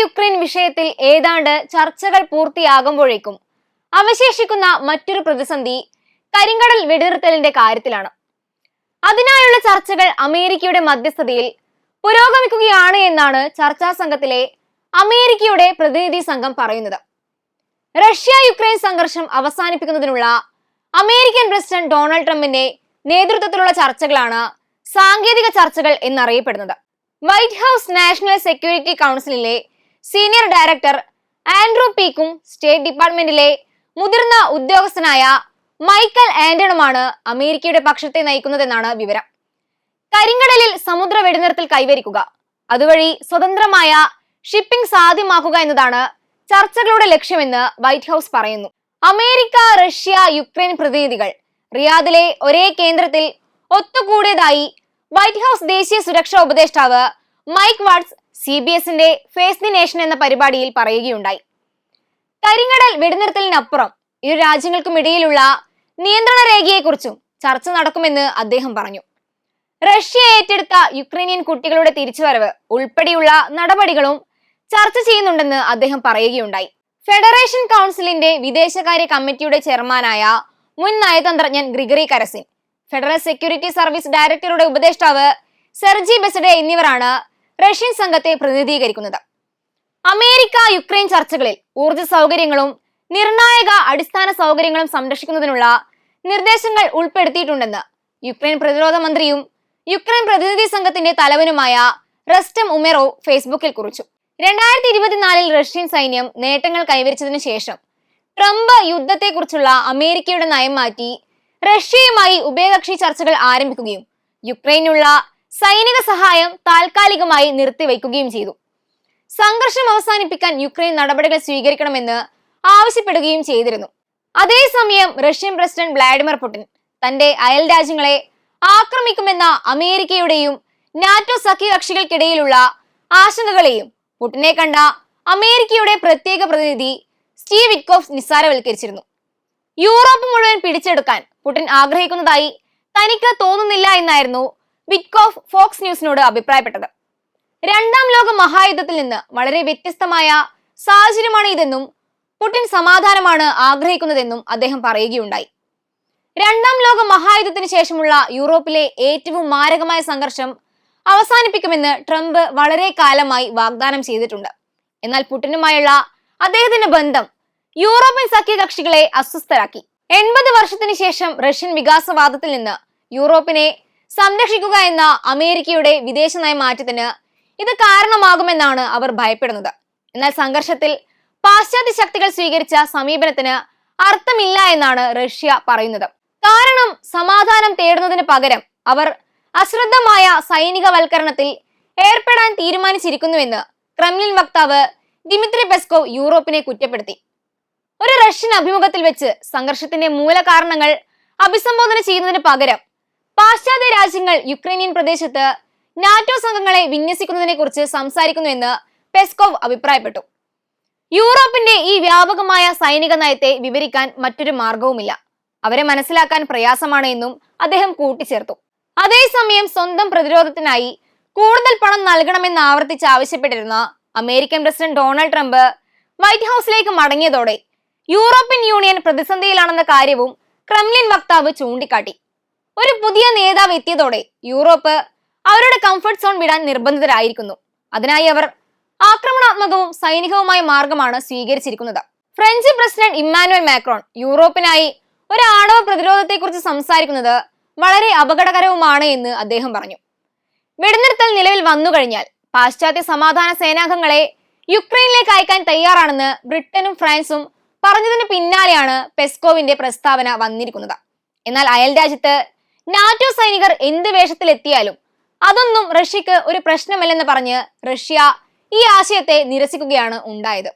Ukraine വിഷയത്തിൽ ഏതാണ്ട് ചർച്ചകൾ പൂർത്തിയാകുമ്പോഴേക്കും അവശേഷിക്കുന്ന മറ്റൊരു പ്രതിസന്ധി കരിങ്കടൽ വെടിനിർത്തലിന്റെ കാര്യത്തിലാണ്. അതിനായുള്ള ചർച്ചകൾ അമേരിക്കയുടെ മധ്യസ്ഥതയിൽ പുരോഗമിക്കുകയാണ് എന്നാണ് ചർച്ചാ സംഘത്തിലെ അമേരിക്കയുടെ പ്രതിനിധി സംഘം പറയുന്നത്. റഷ്യ യുക്രൈൻ സംഘർഷം അവസാനിപ്പിക്കുന്നതിനുള്ള അമേരിക്കൻ പ്രസിഡന്റ് ഡൊണാൾഡ് ട്രംപിന്റെ നേതൃത്വത്തിലുള്ള ചർച്ചകളാണ് സാങ്കേതിക ചർച്ചകൾ എന്നറിയപ്പെടുന്നത്. വൈറ്റ് ഹൗസ് നാഷണൽ സെക്യൂരിറ്റി കൗൺസിലിലെ സീനിയർ ഡയറക്ടർ ആൻഡ്രൂ പീക്കും സ്റ്റേറ്റ് ഡിപ്പാർട്ട്മെന്റിലെ മുതിർന്ന ഉദ്യോഗസ്ഥനായ മൈക്കൽ ആന്റണുമാണ് അമേരിക്കയുടെ പക്ഷത്തെ നയിക്കുന്നതെന്നാണ് വിവരം. കരിങ്കടലിൽ സമുദ്ര വെടിനിർത്തൽ കൈവരിക്കുക. അതുവഴി സ്വതന്ത്രമായ ഷിപ്പിംഗ് സാധ്യമാക്കുക എന്നതാണ് ചർച്ചകളുടെ ലക്ഷ്യമെന്ന് വൈറ്റ് ഹൗസ് പറയുന്നു. അമേരിക്ക റഷ്യ യുക്രൈൻ പ്രതിനിധികൾ റിയാദിലെ ഒരേ കേന്ദ്രത്തിൽ ഒത്തുകൂടിയതായി വൈറ്റ് ഹൗസ് ദേശീയ സുരക്ഷാ ഉപദേഷ്ടാവ് മൈക്ക് വാട്സ് സി ബി എസിന്റെ ഫേസ് ദി നേഷൻ എന്ന പരിപാടിയിൽ പറയുകയുണ്ടായി. കരിങ്കടൽ വെടിനിർത്തലിനപ്പുറം ഇരു രാജ്യങ്ങൾക്കും ഇടയിലുള്ള നിയന്ത്രണ രേഖയെക്കുറിച്ചും ചർച്ച നടക്കുമെന്ന് അദ്ദേഹം പറഞ്ഞു. റഷ്യ ഏറ്റെടുത്ത യുക്രൈനിയൻ കുട്ടികളുടെ തിരിച്ചുവരവ് ഉൾപ്പെടെയുള്ള നടപടികളും ചർച്ച ചെയ്യുന്നുണ്ടെന്ന് അദ്ദേഹം പറയുകയുണ്ടായി. ഫെഡറേഷൻ കൗൺസിലിന്റെ വിദേശകാര്യ കമ്മിറ്റിയുടെ ചെയർമാനായ മുൻ നയതന്ത്രജ്ഞൻ Grigory Karasin federal security service ഡയറക്ടറുടെ ഉപദേഷ്ടാവ് സെർജി ബെസഡെ എന്നിവരാണ് റഷ്യൻ സംഘത്തെ പ്രതിനിധീകരിക്കുന്നത്. അമേരിക്ക യുക്രൈൻ ചർച്ചകളിൽ ഊർജ സൗകര്യങ്ങളും നിർണായക അടിസ്ഥാന സൗകര്യങ്ങളും സംരക്ഷിക്കുന്നതിനുള്ള നിർദ്ദേശങ്ങൾ ഉൾപ്പെടുത്തിയിട്ടുണ്ടെന്ന് യുക്രൈൻ പ്രതിരോധ മന്ത്രിയും യുക്രൈൻ പ്രതിനിധി സംഘത്തിന്റെ തലവനുമായ റസ്റ്റം ഉമേറോ ഫേസ്ബുക്കിൽ കുറിച്ചു. രണ്ടായിരത്തി ഇരുപത്തിനാലിൽ റഷ്യൻ സൈന്യം നേട്ടങ്ങൾ കൈവരിച്ചതിനു ശേഷം ട്രംപ് യുദ്ധത്തെക്കുറിച്ചുള്ള അമേരിക്കയുടെ നയം മാറ്റി റഷ്യയുമായി ഉഭയകക്ഷി ചർച്ചകൾ ആരംഭിക്കുകയും യുക്രൈനുള്ള സൈനിക സഹായം താൽക്കാലികമായി നിർത്തിവെക്കുകയും ചെയ്തു. സംഘർഷം അവസാനിപ്പിക്കാൻ യുക്രൈൻ നടപടികൾ സ്വീകരിക്കണമെന്ന് ആവശ്യപ്പെടുകയും ചെയ്തിരുന്നു. അതേസമയം റഷ്യൻ പ്രസിഡന്റ് വ്ളാഡിമിർ പുടിൻ തന്റെ അയൽ രാജ്യങ്ങളെ ആക്രമിക്കുമെന്ന അമേരിക്കയുടെയും നാറ്റോ സഖ്യകക്ഷികൾക്കിടയിലുള്ള ആശങ്കകളെയും പുടിനെ കണ്ട അമേരിക്കയുടെ പ്രത്യേക പ്രതിനിധി സ്റ്റീവ് വിറ്റ്കോഫ് നിസ്സാരവൽക്കരിച്ചിരുന്നു. യൂറോപ്പ് മുഴുവൻ പിടിച്ചെടുക്കാൻ പുടിൻ ആഗ്രഹിക്കുന്നതായി തനിക്ക് തോന്നുന്നില്ല എന്നായിരുന്നു വിറ്റ്കോഫ് ഫോക്സ് ന്യൂസിനോട് അഭിപ്രായപ്പെട്ടത്. രണ്ടാം ലോക മഹായുദ്ധത്തിൽ നിന്ന് വളരെ വ്യത്യസ്തമായ സാഹചര്യമാണ് ഇതെന്നും പുടിൻ സമാധാനമാണ് ആഗ്രഹിക്കുന്നതെന്നും അദ്ദേഹം പറയുകയുണ്ടായി. രണ്ടാം ലോക മഹായുദ്ധത്തിന് ശേഷമുള്ള യൂറോപ്പിലെ ഏറ്റവും മാരകമായ സംഘർഷം അവസാനിപ്പിക്കുമെന്ന് ട്രംപ് വളരെ കാലമായി വാഗ്ദാനം ചെയ്തിട്ടുണ്ട്. എന്നാൽ പുടിനുമായുള്ള അദ്ദേഹത്തിന്റെ ബന്ധം യൂറോപ്യൻ സഖ്യകക്ഷികളെ അസ്വസ്ഥരാക്കി. എൺപത് വർഷത്തിന് ശേഷം റഷ്യൻ വികാസവാദത്തിൽ നിന്ന് യൂറോപ്പിനെ സംരക്ഷിക്കുക എന്ന അമേരിക്കയുടെ വിദേശ നയമാറ്റത്തിന് ഇത് കാരണമാകുമെന്നാണ് അവർ ഭയപ്പെടുന്നത്. എന്നാൽ സംഘർഷത്തിൽ പാശ്ചാത്യ ശക്തികൾ സ്വീകരിച്ച സമീപനത്തിന് അർത്ഥമില്ല എന്നാണ് റഷ്യ പറയുന്നത്. കാരണം സമാധാനം തേടുന്നതിന് പകരം അവർ അശ്രദ്ധമായ സൈനികവൽക്കരണത്തിൽ ഏർപ്പെടാൻ തീരുമാനിച്ചിരിക്കുന്നുവെന്ന് ക്രെംലിൻ വക്താവ് ദിമിത്രി പെസ്കോവ് യൂറോപ്പിനെ കുറ്റപ്പെടുത്തി. ഒരു റഷ്യൻ അഭിമുഖത്തിൽ വെച്ച് സംഘർഷത്തിന്റെ മൂലകാരണങ്ങൾ അഭിസംബോധന ചെയ്യുന്നതിന് പകരം പാശ്ചാത്യ രാജ്യങ്ങൾ യുക്രൈനിയൻ പ്രദേശത്ത് നാറ്റോ സംഘങ്ങളെ വിന്യസിക്കുന്നതിനെ കുറിച്ച് സംസാരിക്കുന്നുവെന്ന് പെസ്കോവ് അഭിപ്രായപ്പെട്ടു. യൂറോപ്പിന്റെ ഈ വ്യാപകമായ സൈനിക നയത്തെ വിവരിക്കാൻ മറ്റൊരു മാർഗവുമില്ല അവരെ മനസ്സിലാക്കാൻ പ്രയാസമാണ് എന്നും അദ്ദേഹം കൂട്ടിച്ചേർത്തു. അതേസമയം സ്വന്തം പ്രതിരോധത്തിനായി കൂടുതൽ പണം നൽകണമെന്ന് ആവർത്തിച്ച് ആവശ്യപ്പെട്ടിരുന്ന American president Donald Trump White ഹൗസിലേക്ക് മടങ്ങിയതോടെ യൂറോപ്യൻ യൂണിയൻ പ്രതിസന്ധിയിലാണെന്ന കാര്യവും ക്രെംലിൻ വക്താവ് ചൂണ്ടിക്കാട്ടി. ഒരു പുതിയ നേതാവ് എത്തിയതോടെ യൂറോപ്പ് അവരുടെ കംഫർട്ട് സോൺ വിടാൻ നിർബന്ധിതരായിരിക്കുന്നു. അതിനായി അവർ ആക്രമണാത്മകവും സൈനികവുമായ മാർഗമാണ് സ്വീകരിച്ചിരിക്കുന്നത്. ഫ്രഞ്ച് പ്രസിഡന്റ് ഇമ്മാനുവൽ മാക്രോൺ യൂറോപ്പിനായി ഒരു ആണവ പ്രതിരോധത്തെക്കുറിച്ച് സംസാരിക്കുന്നത് വളരെ അപകടകരവുമാണ് എന്ന് അദ്ദേഹം പറഞ്ഞു. വെടിനിർത്തൽ നിലവിൽ വന്നു കഴിഞ്ഞാൽ പാശ്ചാത്യ സമാധാന സേനാംഗങ്ങളെ യുക്രൈനിലേക്ക് അയക്കാൻ തയ്യാറാണെന്ന് ബ്രിട്ടനും ഫ്രാൻസും പറഞ്ഞതിന് പിന്നാലെയാണ് പെസ്കോവിന്റെ പ്രസ്താവന വന്നിരിക്കുന്നത്. എന്നാൽ അയൽ രാജ്യത്ത് നാറ്റോ സൈനികർ എന്ത് വേഷത്തിലെത്തിയാലും അതൊന്നും റഷ്യക്ക് ഒരു പ്രശ്നമല്ലെന്ന് പറഞ്ഞ് റഷ്യ ഈ ആശയത്തെ നിരസിക്കുകയാണ് ഉണ്ടായത്.